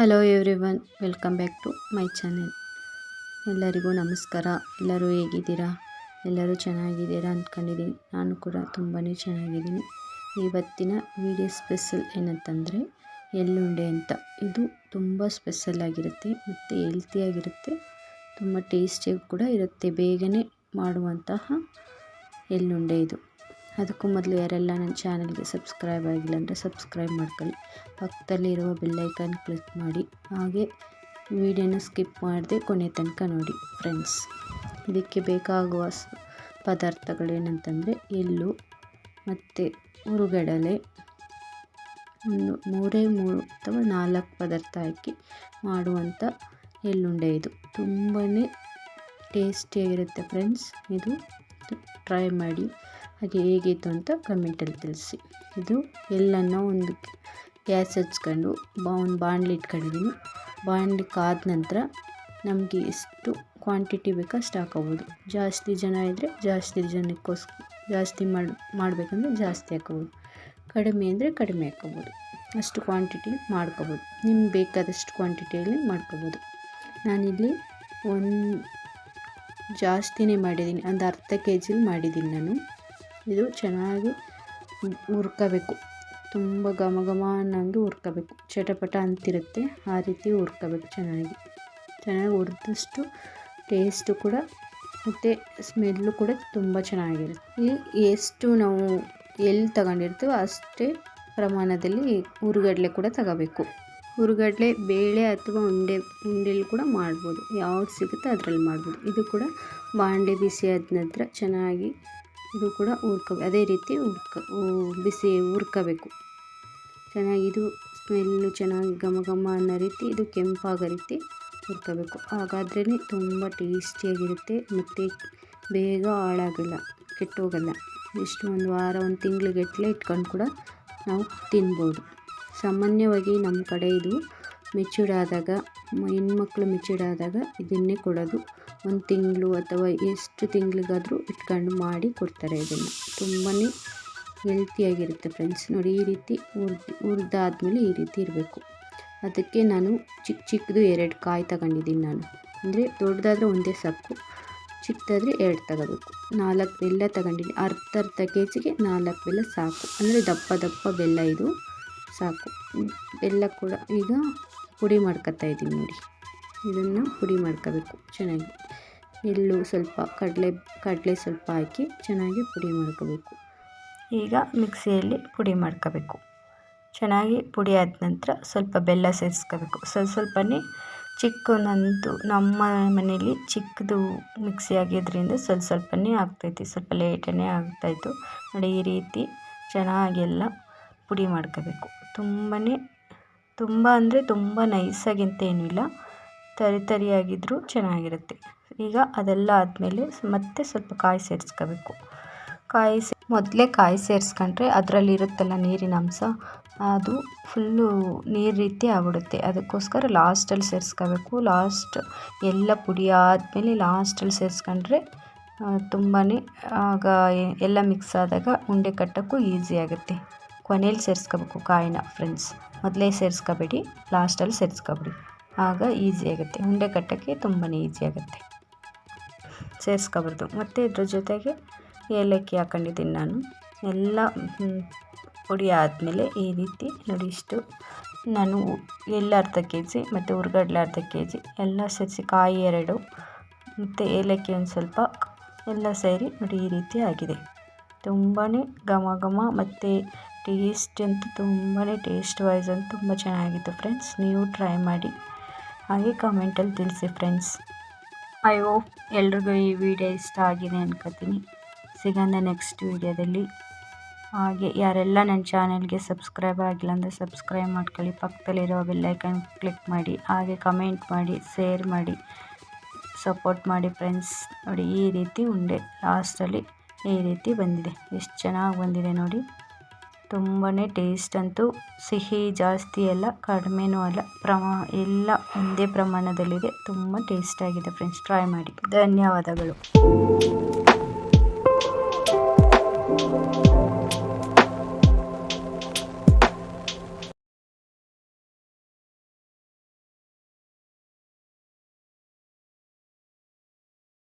Hello everyone welcome back to my channel ಎಲ್ಲರಿಗೂ ನಮಸ್ಕಾರ. ಎಲ್ಲರೂ ಹೇಗಿದ್ದೀರಾ? ಎಲ್ಲರೂ ಚೆನ್ನಾಗಿದ್ದೀರಾ ಅಂದ್ಕೊಂಡಿದ್ದೀನಿ ನಾನು ಕೂಡ ತುಂಬಾ ಚೆನ್ನಾಗಿದ್ದೀನಿ. ಇವತ್ತಿನ ವಿಡಿಯೋ ಸ್ಪೆಷಲ್ ಏನಂತಂದರೆ, ಎಳ್ಳುಂಡೆ ಅಂತ. ಇದು ತುಂಬ ಸ್ಪೆಷಲ್ ಆಗಿರುತ್ತೆ ಮತ್ತು ಹೆಲ್ತಿಯಾಗಿರುತ್ತೆ ತುಂಬ ಟೇಸ್ಟಿಯಾಗಿ ಕೂಡ ಇರುತ್ತೆ. ಬೇಗನೆ ಮಾಡುವಂತಹ ಎಳ್ಳುಂಡೆ ಇದು. ಅದಕ್ಕೂ ಮೊದಲು ಯಾರೆಲ್ಲ ನನ್ನ ಚಾನಲ್ಗೆ ಸಬ್ಸ್ಕ್ರೈಬ್ ಆಗಿಲ್ಲ ಅಂದರೆ ಸಬ್ಸ್ಕ್ರೈಬ್ ಮಾಡ್ಕೊಳ್ಳಿ. ಪಕ್ಕದಲ್ಲಿರುವ ಬೆಲ್ಲೈಕನ್ ಕ್ಲಿಕ್ ಮಾಡಿ. ಹಾಗೆ ವಿಡಿಯೋನ ಸ್ಕಿಪ್ ಮಾಡದೆ ಕೊನೆ ತನಕ ನೋಡಿ ಫ್ರೆಂಡ್ಸ್ ಇದಕ್ಕೆ ಬೇಕಾಗುವ ಪದಾರ್ಥಗಳೇನಂತಂದರೆ ಎಳ್ಳು ಮತ್ತು ಹುರುಗಡಲೆ ಒಂದು ಮೂರೇ ಮೂರು ಅಥವಾ ನಾಲ್ಕು ಪದಾರ್ಥ ಹಾಕಿ ಮಾಡುವಂಥ ಎಳ್ಳುಂಡೆ ಇದು. ತುಂಬಾ ಟೇಸ್ಟಿಯಾಗಿರುತ್ತೆ ಫ್ರೆಂಡ್ಸ್ ಇದು ಟ್ರೈ ಮಾಡಿ. ಹಾಗೆ ಹೇಗಿತ್ತು ಅಂತ ಕಮೆಂಟಲ್ಲಿ ತಿಳಿಸಿ. ಇದು ಎಲ್ಲನೂ ಒಂದು ಗ್ಯಾಸ್ ಹಚ್ಕೊಂಡು ಬಾ, ಒಂದು ಬಾಣಲಿ ಇಟ್ಕೊಂಡಿದ್ದೀನಿ ಬಾಣಲಿ ಕಾದ ನಂತರ ನಮಗೆ ಎಷ್ಟು ಕ್ವಾಂಟಿಟಿ ಬೇಕೋ ಅಷ್ಟು ಹಾಕೋಬೋದು ಜಾಸ್ತಿ ಜನ ಇದ್ದರೆ ಜಾಸ್ತಿ ಜನಕ್ಕೋಸ್ಕರ ಜಾಸ್ತಿ ಮಾಡಿ, ಮಾಡಬೇಕಂದ್ರೆ ಜಾಸ್ತಿ ಹಾಕೋಬೋದು. ಕಡಿಮೆ ಅಂದರೆ ಕಡಿಮೆ ಹಾಕೋಬೋದು. ಅಷ್ಟು ಕ್ವಾಂಟಿಟಿ ಮಾಡ್ಕೋಬೋದು. ನಿಮ್ಗೆ ಬೇಕಾದಷ್ಟು ಕ್ವಾಂಟಿಟಿಯಲ್ಲಿ ಮಾಡ್ಕೋಬೋದು. ನಾನಿಲ್ಲಿ ಒಂದು ಜಾಸ್ತಿನೇ ಮಾಡಿದ್ದೀನಿ ಒಂದು ಅರ್ಧ ಕೆ ಜಿಲಿ ಮಾಡಿದ್ದೀನಿ ನಾನು. ಇದು ಚೆನ್ನಾಗಿ ಹುರ್ಕೋಬೇಕು. ತುಂಬ ಘಮ ಘಮ ಅನ್ನೋಂಗೆ ಹುರ್ಕೋಬೇಕು. ಚಟಪಟ ಅಂತಿರುತ್ತೆ. ಆ ರೀತಿ ಹುರ್ಕೋಬೇಕು ಚೆನ್ನಾಗಿ. ಚೆನ್ನಾಗಿ ಹುರಿದಷ್ಟು ಟೇಸ್ಟು ಕೂಡ ಮತ್ತು ಸ್ಮೆಲ್ಲು ಕೂಡ ತುಂಬ ಚೆನ್ನಾಗಿರುತ್ತೆ. ಇಲ್ಲಿ ಎಷ್ಟು ನಾವು ಎಲ್ಲಿ ತಗೊಂಡಿರ್ತೀವೋ ಅಷ್ಟೇ ಪ್ರಮಾಣದಲ್ಲಿ ಹುರುಗಡ್ಲೆ ಕೂಡ ತಗೋಬೇಕು. ಹುರುಗಡ್ಲೆ, ಬೇಳೆ ಅಥವಾ ಉಂಡೆ, ಉಂಡೆಲಿ ಕೂಡ ಮಾಡ್ಬೋದು. ಯಾವ್ದು ಸಿಗುತ್ತೆ ಅದರಲ್ಲಿ ಮಾಡ್ಬೋದು. ಇದು ಕೂಡ ಬಾಂಡೆ ಬಿಸಿ ಆದ ನಂತರ ಚೆನ್ನಾಗಿ ಇದು ಕೂಡ ಹುರ್ಕೊ ಅದೇ ರೀತಿ ಹುರ್ಕ ಬಿಸಿ ಹುರ್ಕೋಬೇಕು. ಚೆನ್ನಾಗಿ ಇದು ಸ್ಮೆಲ್ಲು ಚೆನ್ನಾಗಿ ಘಮ ಘಮ ಅನ್ನೋ ರೀತಿ ಇದು ಕೆಂಪಾಗೋ ರೀತಿ ಹುರ್ಕೋಬೇಕು. ಹಾಗಾದ್ರೇ ತುಂಬ ಟೇಸ್ಟಿಯಾಗಿರುತ್ತೆ, ಮತ್ತು ಬೇಗ ಹಾಳಾಗಲ್ಲ, ಕೆಟ್ಟೋಗಲ್ಲ. ಎಷ್ಟು ಒಂದು ವಾರ, ಒಂದು ತಿಂಗಳಿಗೆಟ್ಲೆ ಇಟ್ಕೊಂಡು ಕೂಡ ನಾವು ತಿನ್ಬೋದು. ಸಾಮಾನ್ಯವಾಗಿ ನಮ್ಮ ಕಡೆ ಇದು ಮೆಚೂರ್ಡ್ ಆದಾಗ ಹೆಣ್ಮಕ್ಳು ಮೆಚೂರ್ಡ್ ಆದಾಗ ಇದನ್ನೇ ಕೊಡೋದು. ಒಂದು ತಿಂಗಳು ಅಥವಾ ಎಷ್ಟು ತಿಂಗಳಿಗಾದರೂ ಇಟ್ಕೊಂಡು ಮಾಡಿ ಕೊಡ್ತಾರೆ ಇದನ್ನು. ತುಂಬಾ ಹೆಲ್ತಿಯಾಗಿರುತ್ತೆ ಫ್ರೆಂಡ್ಸ್ ನೋಡಿ, ಈ ರೀತಿ ಹುರ್ದು, ಹುರಿದಾದ್ಮೇಲೆ ಈ ರೀತಿ ಇರಬೇಕು. ಅದಕ್ಕೆ ನಾನು ಚಿಕ್ಕ ಚಿಕ್ಕದು ಎರಡು ಕಾಯಿ ತಗೊಂಡಿದ್ದೀನಿ ನಾನು. ಅಂದರೆ ದೊಡ್ಡದಾದರೆ ಒಂದೇ ಸಾಕು ಚಿಕ್ಕದಾದರೆ ಎರಡು ತಗೋಬೇಕು. ನಾಲ್ಕು ಬೆಲ್ಲ ತಗೊಂಡಿದ್ದೀನಿ ಅರ್ಧ ಅರ್ಧ ಕೆ ಜಿಗೆ ನಾಲ್ಕು ಬೆಲ್ಲ ಸಾಕು. ಅಂದರೆ ದಪ್ಪ ದಪ್ಪ ಬೆಲ್ಲ ಇದು ಸಾಕು. ಬೆಲ್ಲ ಕೂಡ ಈಗ ಪುಡಿ ಮಾಡ್ಕೊತಾ ಇದ್ದೀನಿ ನೋಡಿ. ಇದನ್ನು ಪುಡಿ ಮಾಡ್ಕೋಬೇಕು. ಚೆನ್ನಾಗಿ. ಎಳ್ಳು ಸ್ವಲ್ಪ ಕಡಲೆ ಕಡಲೆ ಸ್ವಲ್ಪ ಹಾಕಿ ಚೆನ್ನಾಗಿ ಪುಡಿ ಮಾಡ್ಕೋಬೇಕು. ಈಗ ಮಿಕ್ಸಿಯಲ್ಲಿ ಪುಡಿ ಮಾಡ್ಕೋಬೇಕು. ಚೆನ್ನಾಗಿ ಪುಡಿ ಆದ ನಂತರ ಸ್ವಲ್ಪ ಬೆಲ್ಲ ಸೇರಿಸ್ಕೋಬೇಕು. ಸ್ವಲ್ಪ ಸ್ವಲ್ಪನೇ ಚಿಕ್ಕನಂತೂ ನಮ್ಮ ಮನೇಲಿ ಚಿಕ್ಕದು ಮಿಕ್ಸಿ ಆಗಿದ್ದರಿಂದ ಸ್ವಲ್ಪ ಸ್ವಲ್ಪನೇ ಆಗ್ತೈತಿ, ಸ್ವಲ್ಪ ಲೇಟನೇ ಆಗ್ತಾಯಿತ್ತು. ನೋಡಿ, ಈ ರೀತಿ ಚೆನ್ನಾಗೆಲ್ಲ ಪುಡಿ ಮಾಡ್ಕೋಬೇಕು. ತುಂಬಾ ತುಂಬ ಅಂದರೆ ತುಂಬ ನೈಸಾಗಿ ಅಂತ ಏನೂ ಇಲ್ಲ ತರಿ ತರಿಯಾಗಿದ್ದರೂ ಚೆನ್ನಾಗಿರುತ್ತೆ. ಈಗ ಅದೆಲ್ಲ ಆದಮೇಲೆ ಮತ್ತೆ ಸ್ವಲ್ಪ ಕಾಯಿ ಸೇರಿಸ್ಕೋಬೇಕು. ಕಾಯಿ ಸೇ ಮೊದಲೇ ಕಾಯಿ ಸೇರಿಸ್ಕೊಂಡ್ರೆ ಅದರಲ್ಲಿ ಇರುತ್ತಲ್ಲ ನೀರಿನ ಅಂಶ, ಅದು ಫುಲ್ಲು ನೀರು ರೀತಿ ಆಗ್ಬಿಡುತ್ತೆ. ಅದಕ್ಕೋಸ್ಕರ ಲಾಸ್ಟಲ್ಲಿ ಸೇರಿಸ್ಕೋಬೇಕು. ಲಾಸ್ಟ್ ಎಲ್ಲ ಪುಡಿ ಆದಮೇಲೆ ಲಾಸ್ಟಲ್ಲಿ ಸೇರಿಸ್ಕೊಂಡ್ರೆ ತುಂಬಾ ಆಗ ಎಲ್ಲ ಮಿಕ್ಸ್ ಆದಾಗ ಉಂಡೆ ಕಟ್ಟೋಕ್ಕೂ ಈಸಿ ಆಗುತ್ತೆ. ಕೊನೆಯಲ್ಲಿ ಸೇರಿಸ್ಕೋಬೇಕು ಕಾಯಿನ ಫ್ರೆಂಡ್ಸ್ ಮೊದಲೇ ಸೇರಿಸ್ಕೋಬೇಡಿ, ಲಾಸ್ಟಲ್ಲಿ ಸೇರಿಸ್ಕೊಬಿಡಿ. ಆಗ ಈಸಿ ಆಗುತ್ತೆ. ಉಂಡೆ ಕಟ್ಟೋಕ್ಕೆ ತುಂಬಾ ಈಸಿ ಆಗುತ್ತೆ. ಸೇರಿಸ್ಕೊಬಾರ್ದು. ಮತ್ತು ಇದ್ರ ಜೊತೆಗೆ ಏಲಕ್ಕಿ ಹಾಕೊಂಡಿದ್ದೀನಿ ನಾನು. ಎಲ್ಲ ಪುಡಿ ಆದಮೇಲೆ ಈ ರೀತಿ ನೋಡಿ ಇಷ್ಟು. ನಾನು ಎಲ್ಲ ಅರ್ಧ ಕೆ ಜಿ ಮತ್ತು ಹುರ್ಗಡ್ಲೆ ಅರ್ಧ ಕೆ ಜಿ ಎಲ್ಲ ಸೇರಿಸಿ ಕಾಯಿ ಎರಡು, ಮತ್ತು ಏಲಕ್ಕಿ ಒಂದು ಸ್ವಲ್ಪ ಎಲ್ಲ ಸೇರಿ ನೋಡಿ ಈ ರೀತಿ ಆಗಿದೆ. ತುಂಬಾ ಘಮ ಘಮ ಮತ್ತು ಟೇಸ್ಟ್ ಅಂತೂ ತುಂಬಾ ಟೇಸ್ಟ್ ವೈಸ್ ಅಂತ ತುಂಬ ಚೆನ್ನಾಗಿತ್ತು ಫ್ರೆಂಡ್ಸ್ ನೀವು ಟ್ರೈ ಮಾಡಿ. ಹಾಗೆ ಕಮೆಂಟಲ್ಲಿ ತಿಳಿಸಿ ಫ್ರೆಂಡ್ಸ್ ಐ ಹೋಪ್ ಎಲ್ರಿಗೂ ಈ ವಿಡಿಯೋ ಇಷ್ಟ ಆಗಿದೆ ಅನ್ಕೋತೀನಿ. ಸಿಗೋಣ ನೆಕ್ಸ್ಟ್ ವಿಡಿಯೋದಲ್ಲಿ ಹಾಗೆ ಯಾರೆಲ್ಲ ನನ್ನ ಚಾನೆಲ್ಗೆ ಸಬ್ಸ್ಕ್ರೈಬ್ ಆಗಿಲ್ಲ ಅಂದರೆ ಸಬ್ಸ್ಕ್ರೈಬ್ ಮಾಡ್ಕೊಳ್ಳಿ. ಪಕ್ಕದಲ್ಲಿರೋ ಬೆಲ್ಲೈಕನ್ ಕ್ಲಿಕ್ ಮಾಡಿ. ಹಾಗೆ ಕಮೆಂಟ್ ಮಾಡಿ ಶೇರ್ ಮಾಡಿ ಸಪೋರ್ಟ್ ಮಾಡಿ ಫ್ರೆಂಡ್ಸ್ ನೋಡಿ, ಈ ರೀತಿ ಉಂಡೆ. ಲಾಸ್ಟಲ್ಲಿ ಈ ರೀತಿ ಬಂದಿದೆ. ಎಷ್ಟು ಚೆನ್ನಾಗಿ ಬಂದಿದೆ ನೋಡಿ. ತುಂಬಾ ಟೇಸ್ಟ್ ಅಂತೂ ಸಿಹಿ ಜಾಸ್ತಿ ಅಲ್ಲ, ಕಡಿಮೆನೂ ಅಲ್ಲ, ಪ್ರಮಾ ಎಲ್ಲ ಒಂದೇ ಪ್ರಮಾಣದಲ್ಲಿದೆ. ತುಂಬ ಟೇಸ್ಟಾಗಿದೆ ಫ್ರೆಂಡ್ಸ್ ಟ್ರೈ ಮಾಡಿ. ಧನ್ಯವಾದಗಳು.